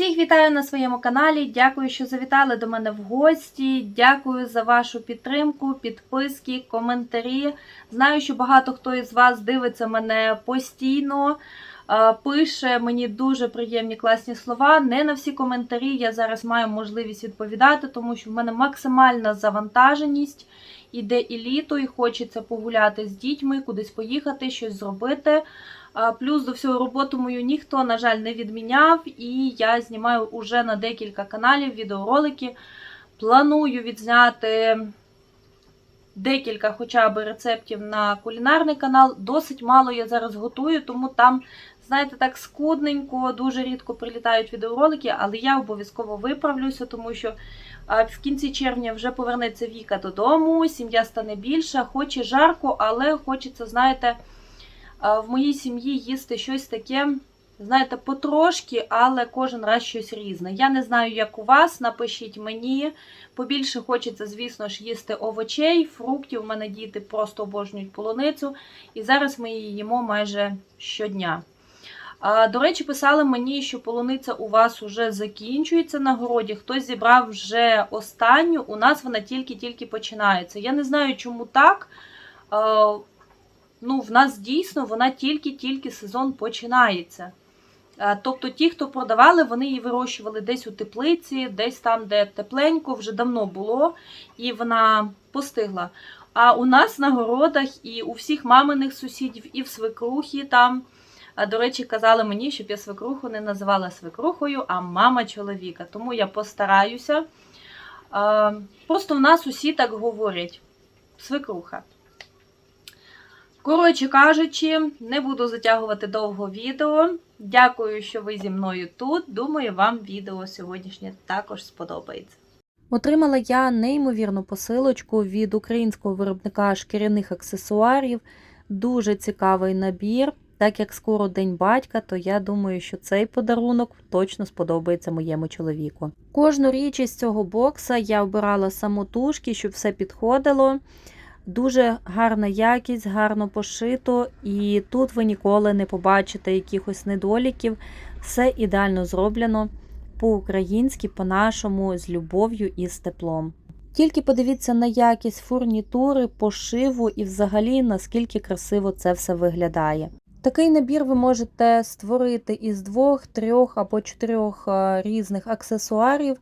Всіх вітаю на своєму каналі. Дякую, що завітали до мене в гості. Дякую за вашу підтримку, підписки, коментарі. Знаю, що багато хто із вас дивиться мене постійно. е, Пише мені дуже приємні класні слова. Не на всі коментарі я зараз маю можливість відповідати, тому що в мене максимальна завантаженість. Іде і літо, і хочеться погуляти з дітьми, кудись поїхати, щось зробити. Плюс до всього роботу мою ніхто, на жаль, не відміняв, і я знімаю уже на декілька каналів відеоролики. Планую відзняти декілька хоча б рецептів на кулінарний канал. Досить мало я зараз готую, тому там, знаєте, так скудненько, дуже рідко прилітають відеоролики, але я обов'язково виправлюся, тому що в кінці червня вже повернеться Віка додому, сім'я стане більша, хоч і жарко, але хочеться, знаєте, в моїй сім'ї їсти щось таке, знаєте, потрошки, але кожен раз щось різне. Я не знаю, як у вас, напишіть мені. Побільше хочеться, звісно ж, їсти овочей, фруктів. У мене діти просто обожнюють полуницю. І зараз ми її їмо майже щодня. До речі, писали мені, що полуниця у вас вже закінчується на городі. Хтось зібрав вже останню. У нас вона тільки-тільки починається. Я не знаю, чому так. Ну, в нас дійсно вона тільки-тільки сезон починається. Тобто ті, хто продавали, вони її вирощували десь у теплиці, десь там, де тепленько, вже давно було, і вона постигла. А у нас на городах і у всіх маминих сусідів, і в свекрухі там. До речі, казали мені, щоб я свекруху не називала свекрухою, а мама чоловіка. Тому я постараюся. Просто в нас усі так говорять: свекруха. Коротше кажучи, не буду затягувати довго відео. Дякую, що ви зі мною тут. Думаю, вам відео сьогоднішнє також сподобається. Отримала я неймовірну посилочку від українського виробника шкіряних аксесуарів. Дуже цікавий набір. Так як скоро День батька, то я думаю, що цей подарунок точно сподобається моєму чоловіку. Кожну річ із цього бокса я обирала самотужки, щоб все підходило. Дуже гарна якість, гарно пошито, і тут ви ніколи не побачите якихось недоліків. Все ідеально зроблено по-українськи, по-нашому, з любов'ю і з теплом. Тільки подивіться на якість фурнітури, пошиву і взагалі наскільки красиво це все виглядає. Такий набір ви можете створити із двох, трьох або чотирьох е, різних аксесуарів,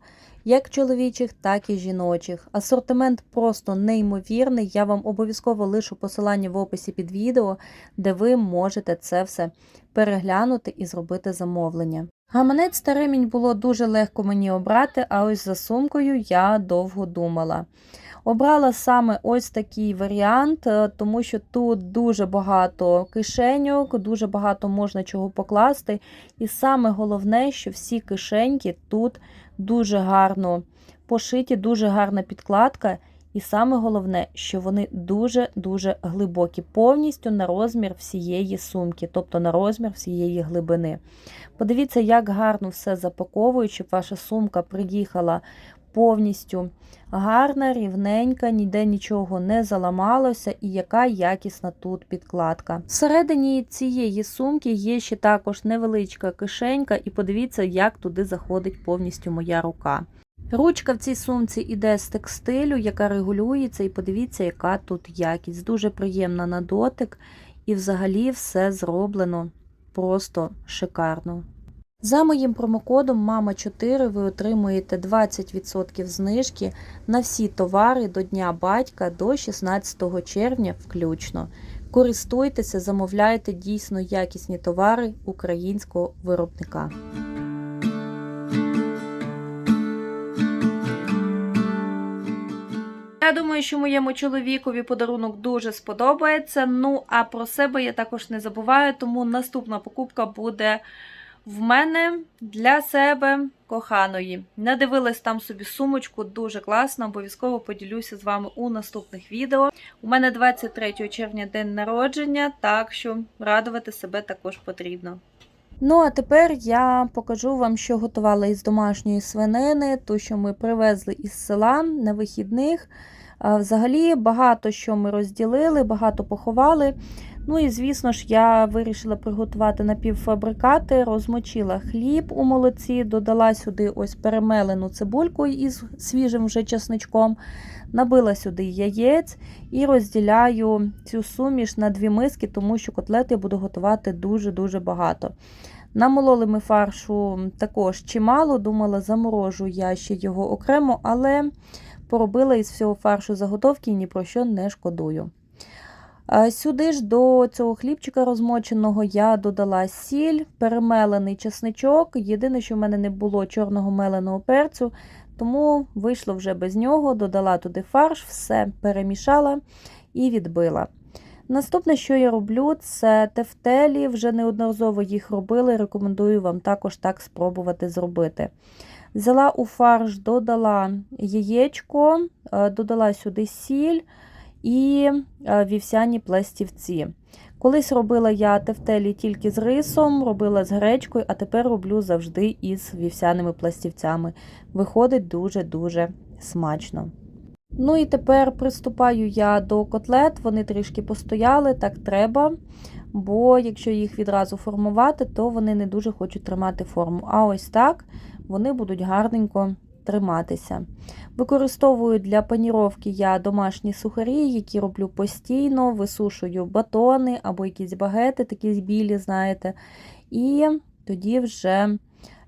як чоловічих, так і жіночих. Асортимент просто неймовірний. Я вам обов'язково лишу посилання в описі під відео, де ви можете це все переглянути і зробити замовлення. Гаманець та ремінь було дуже легко мені обрати, а ось за сумкою я довго думала. Обрала саме ось такий варіант, е, тому що тут дуже багато кишеньок, дуже багато можна чого покласти. І саме головне, що всі кишеньки тут дуже гарно пошиті, дуже гарна підкладка. І саме головне, що вони дуже-дуже глибокі, повністю на розмір всієї сумки, тобто на розмір всієї глибини. Подивіться, як гарно все запаковують, щоб ваша сумка приїхала повністю гарна, рівненька, ніде нічого не заламалося, і яка якісна тут підкладка. Всередині цієї сумки є ще також невеличка кишенька, і подивіться, як туди заходить повністю моя рука. Ручка в цій сумці іде з текстилю, яка регулюється, і подивіться, яка тут якість. Дуже приємна на дотик, і взагалі все зроблено просто шикарно. За моїм промокодом мама 4 ви отримуєте 20% знижки на всі товари до Дня батька до 16 червня включно. Користуйтеся, замовляйте дійсно якісні товари українського виробника. Я думаю, що моєму чоловікові подарунок дуже сподобається. Ну, а про себе я також не забуваю, тому наступна покупка буде в мене для себе коханої. Надивилась там собі сумочку, дуже класно. Обов'язково поділюся з вами у наступних відео. У мене 23 червня день народження, так що радувати себе також потрібно. Ну, а тепер я покажу вам, що готувала із домашньої свинини, ту, що ми привезли із села на вихідних. Взагалі багато що ми розділили, багато поховали. Ну і, звісно ж, я вирішила приготувати напівфабрикати, розмочила хліб у молоці, додала сюди ось перемелену цибульку із свіжим вже чесничком, набила сюди яєць і розділяю цю суміш на дві миски, тому що котлети я буду готувати дуже-дуже багато. Намололи ми фаршу також чимало, думала, заморожу я ще його окремо, але поробила із всього фаршу заготовки і ні про що не шкодую. Сюди ж до цього хлібчика розмоченого я додала сіль, перемелений чесничок. Єдине, що в мене не було чорного меленого перцю, тому вийшло вже без нього, додала туди фарш, все перемішала і відбила. Наступне, що я роблю, це тефтелі. Вже неодноразово їх робили. Рекомендую вам також так спробувати зробити. Взяла у фарш, додала яєчко, е, додала сюди сіль і е, вівсяні пластівці. Колись робила я тефтелі тільки з рисом, робила з гречкою, а тепер роблю завжди із вівсяними пластівцями. Виходить дуже-дуже смачно. Ну і тепер приступаю я до котлет. Вони трішки постояли, так треба. Бо якщо їх відразу формувати, то вони не дуже хочуть тримати форму. А ось так вони будуть гарненько триматися. Використовую для паніровки я домашні сухарі, які роблю постійно, висушую батони або якісь багети, такі білі, знаєте. І тоді вже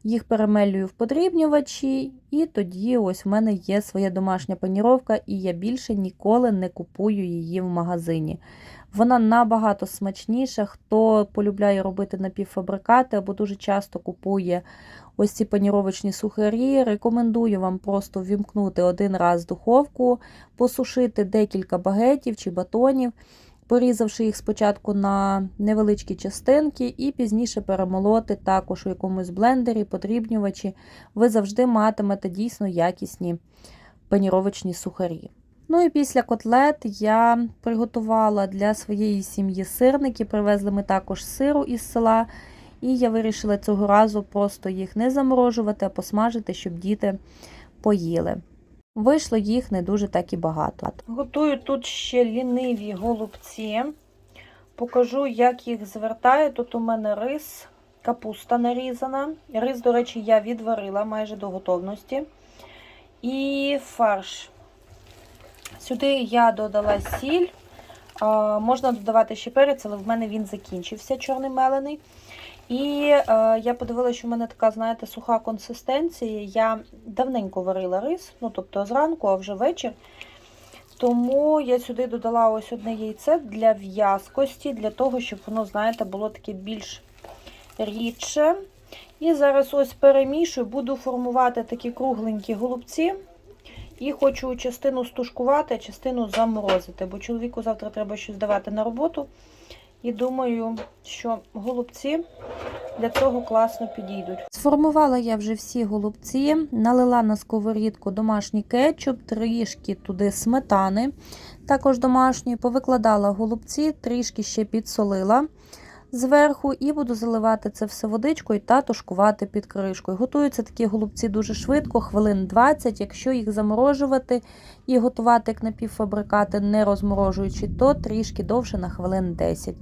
їх перемелюю в подрібнювачі, і тоді ось в мене є своя домашня паніровка, і я більше ніколи не купую її в магазині. Вона набагато смачніша. Хто полюбляє робити напівфабрикати або дуже часто купує ось ці паніровочні сухарі, рекомендую вам просто вімкнути один раз духовку, посушити декілька багетів чи батонів порізавши їх спочатку на невеличкі частинки, і пізніше перемолоти також у якомусь блендері, подрібнювачі, ви завжди матимете дійсно якісні паніровочні сухарі. Ну і після котлет я приготувала для своєї сім'ї сирники, привезли ми також сиру із села, і я вирішила цього разу просто їх не заморожувати, а посмажити, щоб діти поїли. Вийшло їх не дуже так і багато. Готую тут ще ліниві голубці. Покажу, як їх звертаю. Тут у мене рис, капуста нарізана. Рис, до речі, я відварила майже до готовності. І фарш. Сюди я додала сіль. Можна додавати ще перець, але в мене він закінчився, чорний мелений. І е, я подивилася, що в мене така, знаєте, суха консистенція. Я давненько варила рис, ну тобто зранку, а вже вечір. Тому я сюди додала ось одне яйце для в'язкості, для того, щоб воно, знаєте, було таке більш рідше. І зараз ось перемішую, буду формувати такі кругленькі голубці. І хочу частину стушкувати, частину заморозити, бо чоловіку завтра треба щось давати на роботу. І думаю, що голубці для цього класно підійдуть. Сформувала я вже всі голубці, налила на сковорідку домашній кетчуп, трішки туди сметани, також домашньої, повикладала голубці, трішки ще підсолила зверху і буду заливати це все водичкою та тушкувати під кришкою. Готуються такі голубці дуже швидко, хвилин 20. Якщо їх заморожувати і готувати як напівфабрикати, не розморожуючи, то трішки довше на хвилин 10.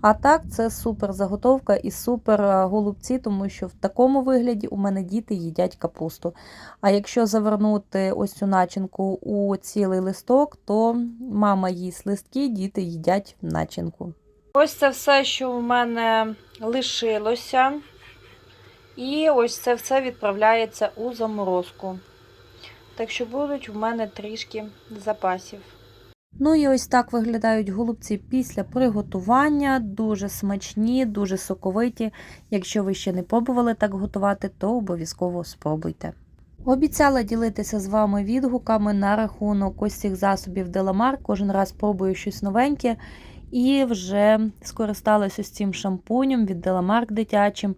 А так, це супер заготовка і супер е, голубці, тому що в такому вигляді у мене діти їдять капусту. А якщо завернути ось цю начинку у цілий листок, то мама їсть листки, діти їдять начинку. Ось це все, що в мене лишилося. І ось це все відправляється у заморозку. Так що будуть в мене трішки запасів. Ну і ось так виглядають голубці після приготування. Дуже смачні, дуже соковиті. Якщо ви ще не пробували так готувати, то обов'язково спробуйте. Обіцяла ділитися з вами відгуками на рахунок ось цих засобів Деламар. Кожен раз пробую щось новеньке. І вже скористалася ось цим шампунем від Деламарк дитячим.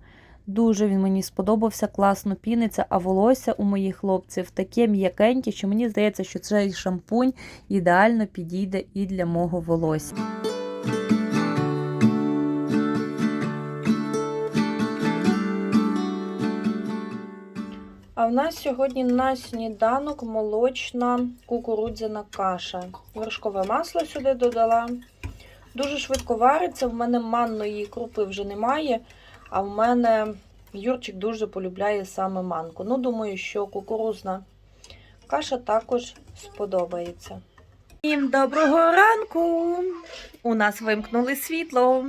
Дуже він мені сподобався, класно піниться, а волосся у моїх хлопців таке м'якеньке, що мені здається, що цей шампунь ідеально підійде і для мого волосся. А в нас сьогодні на сніданок молочна кукурудзяна каша. Вершкове масло сюди додала Дуже швидко вариться. В мене манної крупи вже немає, а в мене Юрчик дуже полюбляє саме манку. Ну, думаю, що кукурузна каша також сподобається. Всім доброго ранку! У нас вимкнули світло.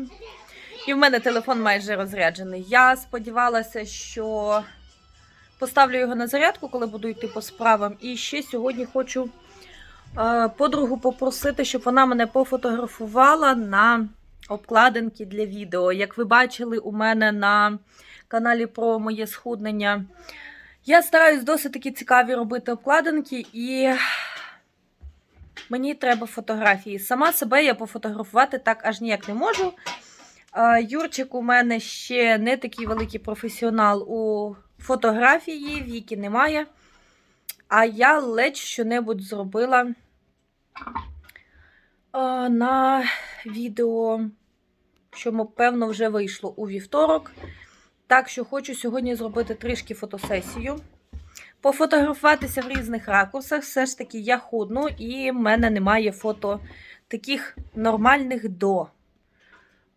І в мене телефон майже розряджений. Я сподівалася, що поставлю його на зарядку, коли буду йти по справам. І ще сьогодні хочу подругу попросити, щоб вона мене пофотографувала на обкладинки для відео. Як ви бачили, у мене на каналі про моє схуднення. Я стараюсь досить таки цікаві робити обкладинки, і мені треба фотографії. Сама себе я пофотографувати так аж ніяк не можу. Е, Юрчик у мене ще не такий великий професіонал у фотографії, віки немає. А я ледь що-небудь зробила е, на відео, що, певно, вже вийшло у вівторок. Так що хочу сьогодні зробити трішки фотосесію. Пофотографуватися в різних ракурсах. Все ж таки я худну, і в мене немає фото таких нормальних до.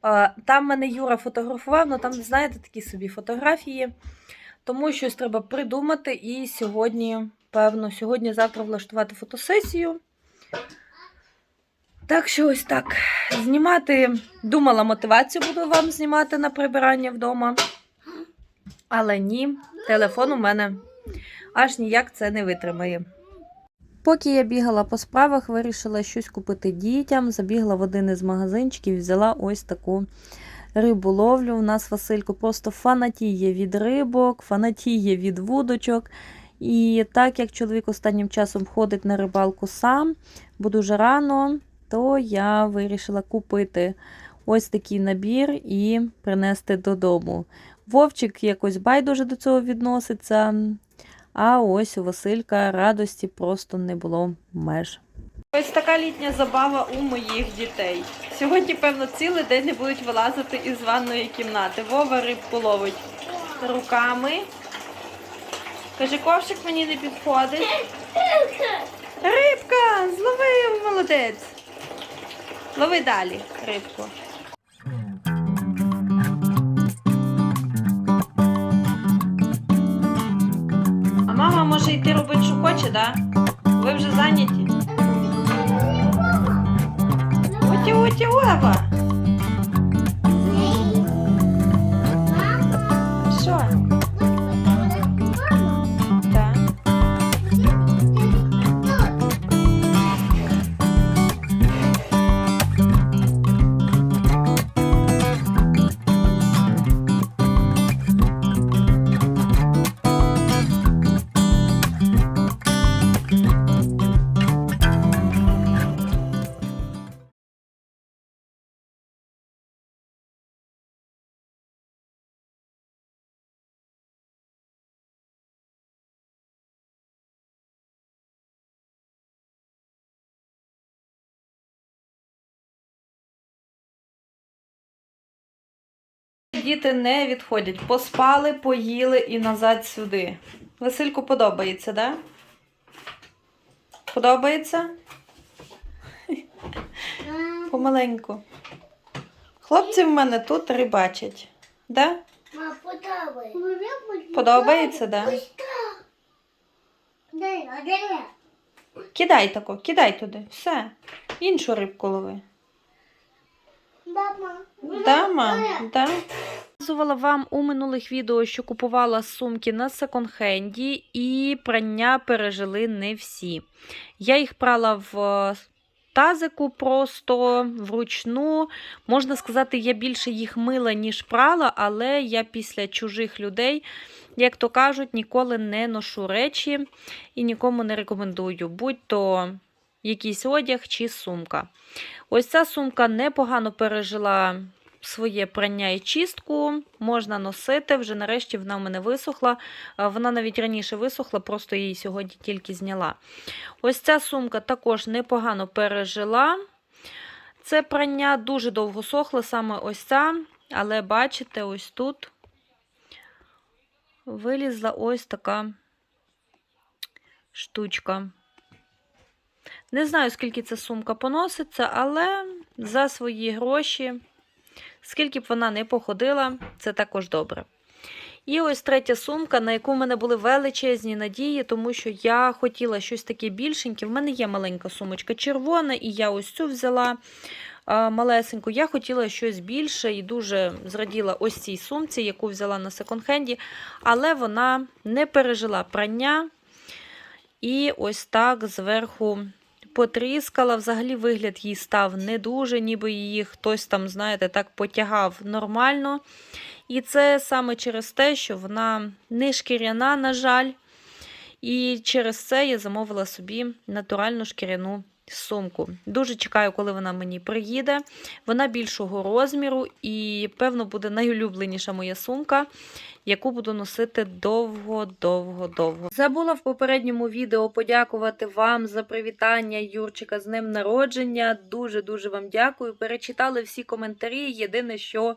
Е, Там мене Юра фотографував, але там, знаєте, такі собі фотографії. Тому щось треба придумати. І сьогодні, певно, сьогодні-завтра влаштувати фотосесію. Так що ось так. Знімати, думала, мотивацію буду вам знімати на прибирання вдома. Але ні, телефон у мене аж ніяк це не витримає. Поки я бігала по справах, вирішила щось купити дітям. Забігла в один із магазинчиків, взяла ось таку риболовлю. У нас Василько просто фанатіє від рибок, фанатіє від вудочок. І так як чоловік останнім часом ходить на рибалку сам, бо дуже рано, то я вирішила купити ось такий набір і принести додому. Вовчик якось байдуже до цього відноситься. А ось у Василька радості просто не було меж. Ось така літня забава у моїх дітей. Сьогодні, певно, цілий день не будуть вилазити із ванної кімнати. Вова рибку ловить руками. Каже, ковшик мені не підходить. Рибка! Зловив, молодець. Лови далі рибку. А мама може йти робити, що хоче, да? Ви вже зайняті? Уті, Діти не відходять. Поспали, поїли і назад сюди. Васильку подобається, да? Подобається? Помаленьку. Хлопці в мене тут рибачать. Да? Подобається. Подобається, да? Кидай тако, кидай туди. Все. Іншу рибку лови. Да, мам, да. Показувала вам у минулих відео, що купувала сумки на секонд-хенді, і прання пережили не всі. Я їх прала в тазику просто вручну. Можна сказати, я більше їх мила, ніж прала, але я після чужих людей, як то кажуть, ніколи не ношу речі і нікому не рекомендую. Будь-то якийсь одяг чи сумка. Ось ця сумка непогано пережила своє прання і чистку. Можна носити. Вже нарешті вона в мене висохла. Вона навіть раніше висохла, просто її сьогодні тільки зняла. Ось ця сумка також непогано пережила. Це прання дуже довго сохло, саме ось ця. Але бачите, ось тут вилізла ось така штучка. Не знаю, скільки ця сумка поноситься, але за свої гроші. Скільки б вона не походила, це також добре. І ось третя сумка, на яку в мене були величезні надії, тому що я хотіла щось таке більшеньке. В мене є маленька сумочка червона, і я ось цю взяла малесеньку. Я хотіла щось більше і дуже зраділа ось цій сумці, яку взяла на секонд-хенді, але вона не пережила прання. І ось так зверху потріскала. Взагалі вигляд їй став не дуже, ніби її хтось там, знаєте, так потягав нормально. І це саме через те, що вона не шкіряна, на жаль. І через це я замовила собі натуральну шкіряну сумку. Дуже чекаю, коли вона мені приїде. Вона більшого розміру і, певно, буде найулюбленіша моя сумка, яку буду носити довго-довго-довго. Забула в попередньому відео подякувати вам за привітання Юрчика з ним народження. Дуже-дуже вам дякую. Перечитали всі коментарі. Єдине, що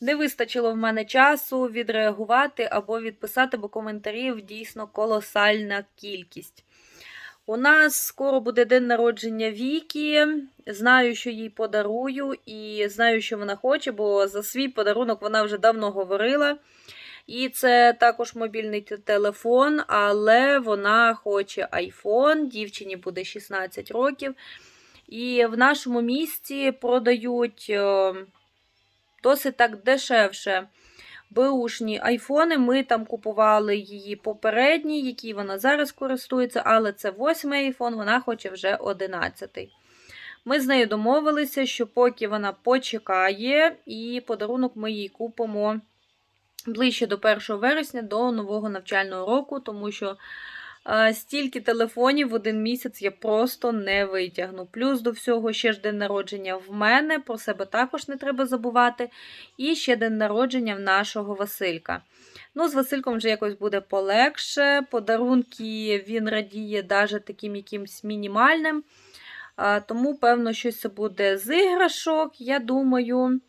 не вистачило в мене часу відреагувати або відписати, бо коментарів дійсно колосальна кількість. У нас скоро буде день народження Вікі. Знаю, що їй подарую, і знаю, що вона хоче, бо за свій подарунок вона вже давно говорила. І це також мобільний телефон, але вона хоче iPhone, дівчині буде 16 років. І в нашому місті продають е, досить так дешевше беушні айфони. Ми там купували її попередній, який вона зараз користується, але це восьмий айфон, вона хоче вже 11. Ми з нею домовилися, що поки вона почекає, і подарунок ми їй купимо ближче до 1 вересня, до нового навчального року, тому що стільки телефонів в один місяць я просто не витягну. Плюс до всього ще ж день народження в мене, про себе також не треба забувати. І ще день народження в нашого Василька. Ну, з Васильком вже якось буде полегше. Подарунки він радіє навіть таким якимсь мінімальним. Тому, певно, щось це буде з іграшок, я думаю.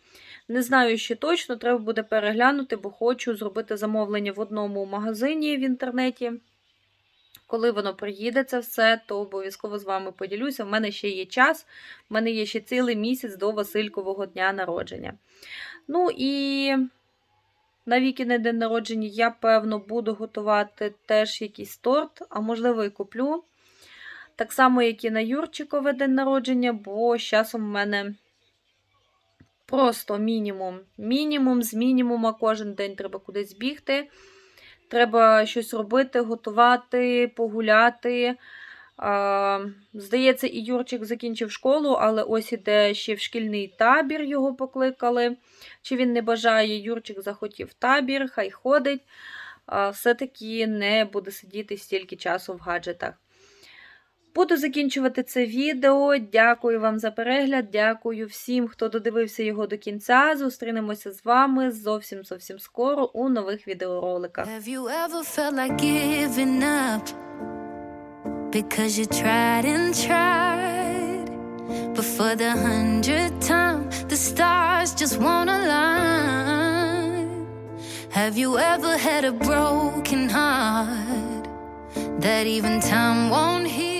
Не знаю ще точно, треба буде переглянути, бо хочу зробити замовлення в одному магазині в інтернеті. Коли воно приїде це все, то обов'язково з вами поділюся. В мене ще є час, в мене є ще цілий місяць до Василькового дня народження. Ну і на Вікіне день народження я, певно, буду готувати теж якийсь торт, а можливо, і куплю. Так само, як і на Юрчикове день народження, бо з часом в мене просто мінімум. Мінімум з мінімума кожен день треба кудись бігти. Треба щось робити, готувати, погуляти. Здається, і Юрчик закінчив школу, але ось іде ще в шкільний табір його покликали. Чи він не бажає, Юрчик захотів табір, хай ходить. Все-таки не буде сидіти стільки часу в гаджетах. Буду закінчувати це відео. Дякую вам за перегляд. Дякую всім, хто додивився його до кінця. Зустрінемося з вами зовсім зовсім скоро у нових відеороликах. Because you tried and tried. But for the hundredth time, the stars just won't align. Have you ever had a broken heart that even time won't heal?